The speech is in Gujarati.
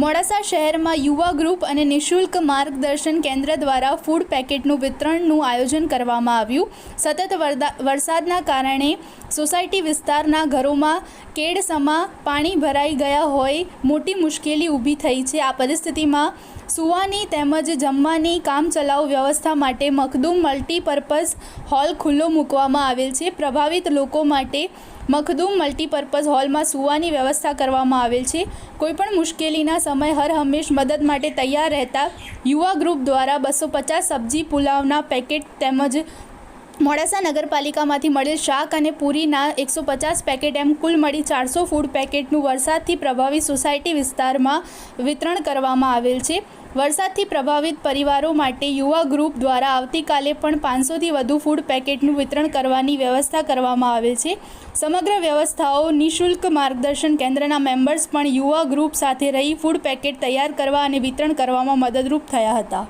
મોડાસા શહેરમાં યુવા ગ્રુપ અને નિઃશુલ્ક માર્ગદર્શન કેન્દ્ર દ્વારા ફૂડ પેકેટનું વિતરણનું આયોજન કરવામાં આવ્યું. સતત વરસાદના કારણે સોસાયટી વિસ્તારના ઘરોમાં કેડસમાં પાણી ભરાઈ ગયા હોય, મોટી મુશ્કેલી ઊભી થઈ છે. આ પરિસ્થિતિમાં સુવાની તેમજ જમવાની કામચલાઉ વ્યવસ્થા માટે મખદૂમ મલ્ટીપર્પઝ હોલ ખુલ્લો મૂકવામાં આવેલ છે. પ્રભાવિત લોકો માટે મખદૂમ મલ્ટીપર્પઝ હોલમાં સુવાની વ્યવસ્થા કરવામાં આવેલ છે. કોઈપણ મુશ્કેલીના સમય હર હંમેશ મદદ માટે તૈયાર રહેતા યુવા ગ્રુપ દ્વારા બસો પચાસ સબ્જી પુલાવના પેકેટ તેમજ મોડાસા નગરપાલિકામાંથી મળેલ શાક અને પૂરીના એકસો પચાસ પેકેટ એમ કુલ મળી ચારસો ફૂડ પેકેટનું વરસાદથી પ્રભાવિત સોસાયટી વિસ્તારમાં વિતરણ કરવામાં આવેલ છે. વરસાદથી પ્રભાવિત પરિવારો માટે યુવા ગ્રુપ દ્વારા આવતીકાલે પણ પાંચસોથી વધુ ફૂડ પેકેટનું વિતરણ કરવાની વ્યવસ્થા કરવામાં આવેલ છે. સમગ્ર વ્યવસ્થાઓ નિઃશુલ્ક માર્ગદર્શન કેન્દ્રના મેમ્બર્સ પણ યુવા ગ્રુપ સાથે રહી ફૂડ પેકેટ તૈયાર કરવા અને વિતરણ કરવામાં મદદરૂપ થયા હતા.